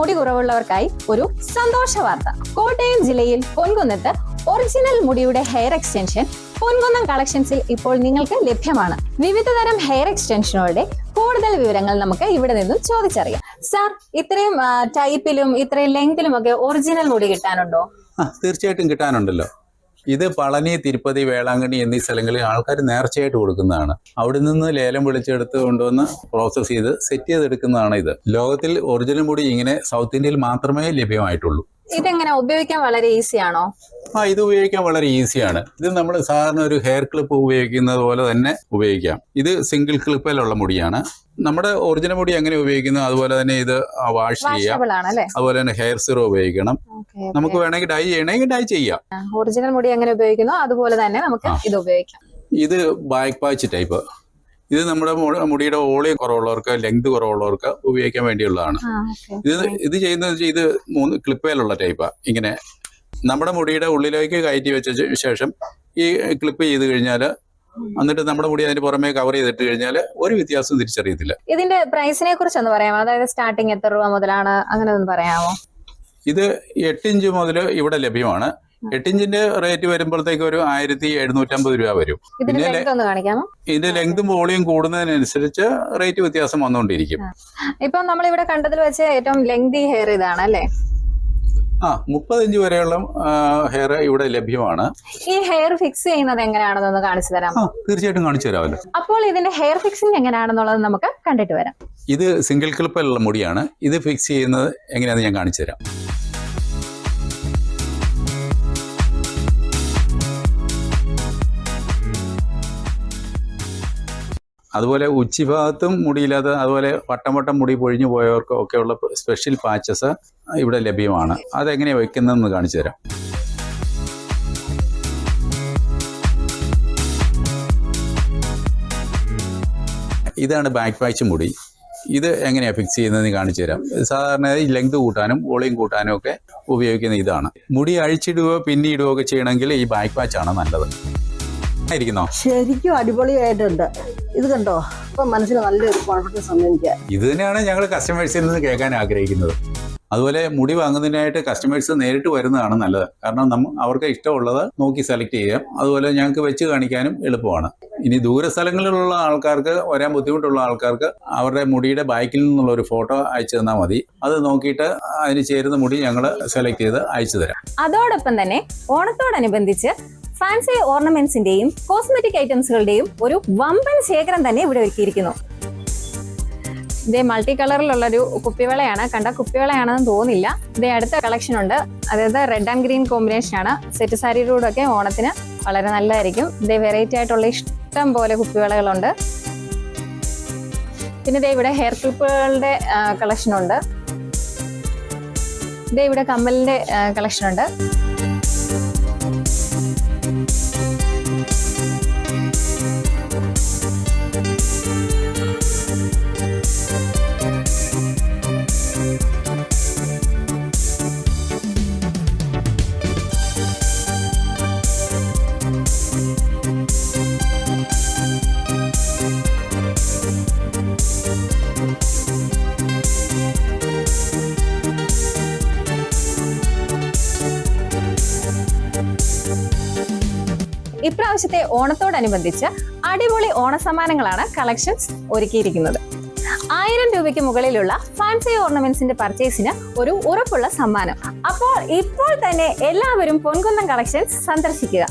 മുടി കുറവുള്ളവർക്കായി ഒരു സന്തോഷ വാർത്ത. കോട്ടയം ജില്ലയിൽ പൊൻകുന്നത്ത് ഒറിജിനൽ മുടിയുടെ ഹെയർ എക്സ്റ്റൻഷൻ പൊൻകുന്നം കളക്ഷൻസിൽ ഇപ്പോൾ നിങ്ങൾക്ക് ലഭ്യമാണ്. വിവിധ തരം ഹെയർ എക്സ്റ്റൻഷനുകളുടെ കൂടുതൽ വിവരങ്ങൾ നമുക്ക് ഇവിടെ നിന്നും ചോദിച്ചറിയാം. സാർ ഇത്രയും ടൈപ്പിലും ഇത്രയും ലെങ്തിലും ഒക്കെ ഒറിജിനൽ മുടി കിട്ടാനുണ്ടോ? തീർച്ചയായിട്ടും കിട്ടാനുണ്ടല്ലോ. ഇത് പളനി തിരുപ്പതി വേളാങ്കണ്ണി എന്നീ സ്ഥലങ്ങളിൽ ആൾക്കാർ നേർച്ചയായിട്ട് കൊടുക്കുന്നതാണ്. അവിടെ നിന്ന് ലേലം വിളിച്ചെടുത്ത് കൊണ്ടുവന്ന് പ്രോസസ്സ് ചെയ്ത് സെറ്റ് ചെയ്തെടുക്കുന്നതാണ് ഇത്. ലോകത്തിൽ ഒറിജിനൽ മുടി ഇങ്ങനെ സൗത്ത് ഇന്ത്യയിൽ മാത്രമേ ലഭ്യമായിട്ടുള്ളൂ. ഇതെങ്ങനെ? ഉപയോഗിക്കാൻ വളരെ ഈസി ആണോ? ആ ഇത് ഉപയോഗിക്കാൻ വളരെ ഈസിയാണ്. ഇത് നമ്മൾ സാധാരണ ഒരു ഹെയർ ക്ലിപ്പ് ഉപയോഗിക്കുന്നത് പോലെ തന്നെ ഉപയോഗിക്കാം. ഇത് സിംഗിൾ ക്ലിപ്പിലുള്ള മുടിയാണ്. നമ്മുടെ ഒറിജിനൽ മുടി എങ്ങനെ ഉപയോഗിക്കുന്നു? അതുപോലെ തന്നെ ഇത് വാഷ് ചെയ്യാം. അതുപോലെ തന്നെ ഹെയർ സിറോ ഉപയോഗിക്കണം. നമുക്ക് വേണമെങ്കിൽ ഡൈ ചെയ്യണമെങ്കിൽ ഡൈ ചെയ്യാം. ഒറിജിനൽ മുടി എങ്ങനെ ഉപയോഗിക്കുന്നു? അതുപോലെ തന്നെ നമുക്ക് ഇത് ഉപയോഗിക്കാം. ഇത് ബാക്ക് പാച്ച് ടൈപ്പ് ഇത് നമ്മുടെ മുടിയുടെ ഓളിയം കുറവുള്ളവർക്ക് ലെങ്ത് കുറവുള്ളവർക്ക് ഉപയോഗിക്കാൻ വേണ്ടിയുള്ളതാണ്. ഇത് ഇത് ചെയ്യുന്നത് ഇത് മൂന്ന് ക്ലിപ്പേലുള്ള ടൈപ്പാണ് ഇങ്ങനെ നമ്മുടെ മുടിയുടെ ഉള്ളിലേക്ക് കയറ്റി വെച്ച ശേഷം ഈ ക്ലിപ്പ് ചെയ്ത് കഴിഞ്ഞാൽ എന്നിട്ട് നമ്മുടെ മുടി അതിന് പുറമേ കവർ ചെയ്തിട്ട് കഴിഞ്ഞാൽ ഒരു വ്യത്യാസവും തിരിച്ചറിയത്തില്ല. ഇതിന്റെ പ്രൈസിനെ കുറിച്ച് ഒന്ന് പറയാമോ? അതായത് സ്റ്റാർട്ടിങ് എത്ര രൂപ മുതലാണ്? അങ്ങനെ ഒന്ന് പറയാമോ? ഇത് എട്ടിഞ്ച് മുതൽ ഇവിടെ ലഭ്യമാണ്. എട്ടിഞ്ചിന്റെ റേറ്റ് വരുമ്പോഴത്തേക്ക് ഒരു ആയിരത്തി എഴുന്നൂറ്റമ്പത് രൂപ വരും. ഇതിന്റെ പിന്നെ കാണിക്കാമോ? ഇതിന്റെ ലെങ്തും വോളിയും കൂടുന്നതിനനുസരിച്ച് റേറ്റ് വ്യത്യാസം വന്നുകൊണ്ടിരിക്കും. ഇപ്പൊ നമ്മൾ ഇവിടെ കണ്ടതിൽ വെച്ച് ഏറ്റവും ലെങ്തി ഹെയർ ഇതാണ് അല്ലേ? ആ മുപ്പത് ഇഞ്ച് വരെയുള്ള ഹെയർ ഇവിടെ ലഭ്യമാണ്. ഈ ഹെയർ ഫിക്സ് ചെയ്യുന്നത് എങ്ങനെയാണെന്നൊന്ന് കാണിച്ചു തരാം തീർച്ചയായിട്ടും കാണിച്ചു തരാമല്ലോ. അപ്പോൾ ഇതിന്റെ ഹെയർ ഫിക്സിംഗ് എങ്ങനെയാണെന്നുള്ളത് നമുക്ക് കണ്ടിട്ട് വരാം. ഇത് സിംഗിൾ ക്ലിപ്പിലുള്ള മുടിയാണ്. ഇത് ഫിക്സ് ചെയ്യുന്നത് എങ്ങനെയാണെന്ന് ഞാൻ കാണിച്ചു തരാം. അതുപോലെ ഉച്ചിഭാഗത്തും മുടിയില്ലാത്ത അതുപോലെ വട്ടം വട്ടം മുടി പൊഴിഞ്ഞു പോയവർക്കും ഒക്കെയുള്ള സ്പെഷ്യൽ പാച്ചസ് ഇവിടെ ലഭ്യമാണ്. അതെങ്ങനെയാണ് വയ്ക്കുന്നതെന്ന് കാണിച്ചു തരാം. ഇതാണ് ബാക്ക് പാച്ച് മുടി. ഇത് എങ്ങനെയാണ് ഫിക്സ് ചെയ്യുന്നതെന്ന് കാണിച്ചു തരാം. സാധാരണ ലെങ്ത് കൂട്ടാനും വോളിയം കൂട്ടാനും ഒക്കെ ഉപയോഗിക്കുന്ന ഇതാണ്. മുടി അഴിച്ചിടുകയോ പിന്നിടുകയോ ഒക്കെ ചെയ്യണമെങ്കിൽ ഈ ബാക്ക് പാച്ചാണ് നല്ലത്. ശരിക്കും അടിപൊളിയായിട്ടുണ്ട്. ഇത് കണ്ടോ? ഇപ്പൊ മനസ്സിൽ നല്ലൊരു കോൺഫിഡൻസ് സമ്മതിക്കാം എനിക്ക് ഇത് തന്നെയാണ് ഞങ്ങൾ കസ്റ്റമേഴ്സിൽ നിന്ന് കേൾക്കാൻ ആഗ്രഹിക്കുന്നത്. അതുപോലെ മുടി വാങ്ങുന്നതിനായിട്ട് കസ്റ്റമേഴ്സ് നേരിട്ട് വരുന്നതാണ് നല്ലത്. കാരണം നമ്മ അവർക്ക് ഇഷ്ടമുള്ളത് നോക്കി സെലക്ട് ചെയ്യാം. അതുപോലെ ഞങ്ങൾക്ക് വെച്ച് കാണിക്കാനും എളുപ്പമാണ്. ഇനി ദൂര സ്ഥലങ്ങളിലുള്ള ആൾക്കാർക്ക് വരാൻ ബുദ്ധിമുട്ടുള്ള ആൾക്കാർക്ക് അവരുടെ മുടിയുടെ ബാക്കിൽ നിന്നുള്ള ഒരു ഫോട്ടോ അയച്ചു തന്നാൽ മതി. അത് നോക്കിയിട്ട് അതിന് ചേരുന്ന മുടി ഞങ്ങൾ സെലക്ട് ചെയ്ത് അയച്ചു തരാം. അതോടൊപ്പം തന്നെ ഓണത്തോടനുബന്ധിച്ച് ഫാൻസി ഓർണമെന്റ്സിന്റെയും കോസ്മെറ്റിക് ഐറ്റംസുകളുടെയും ഒരു വമ്പൻ ശേഖരം തന്നെ ഇവിടെ ഒരുക്കിയിരിക്കുന്നു. ഇതേ മൾട്ടി കളറിലുള്ള ഒരു കുപ്പിവളയാണ്. കണ്ട കുപ്പിവളയാണെന്ന് തോന്നില്ല. ഇതേ അടുത്ത കളക്ഷൻ ഉണ്ട്. അതായത് റെഡ് ആൻഡ് ഗ്രീൻ കോമ്പിനേഷൻ ആണ്. സെറ്റ് സാരിയുടെ ഒക്കെ ഓണത്തിന് വളരെ നല്ലതായിരിക്കും. ഇതേ വെറൈറ്റി ആയിട്ടുള്ള ഇഷ്ടം പോലെ കുപ്പിവളകളുണ്ട്. പിന്നെ ഇതേ ഇവിടെ ഹെയർ ക്ലിപ്പുകളുടെ കളക്ഷൻ ഉണ്ട്. ഇതേ ഇവിടെ കമ്മലിന്റെ കളക്ഷൻ ഉണ്ട്. ഇപ്രാവശ്യത്തെ ഓണത്തോടനുബന്ധിച്ച് അടിപൊളി ഓണസമ്മാനങ്ങളാണ് കളക്ഷൻസ് ഒരുക്കിയിരിക്കുന്നത്. ആയിരം രൂപയ്ക്ക് മുകളിലുള്ള ഫാൻസി ഓർണമെന്റ്സിന്റെ പർച്ചേസിന് ഒരു ഉറപ്പുള്ള സമ്മാനം. അപ്പോൾ ഇപ്പോൾ തന്നെ എല്ലാവരും പൊൻകുന്നം കളക്ഷൻസ് സന്ദർശിക്കുക.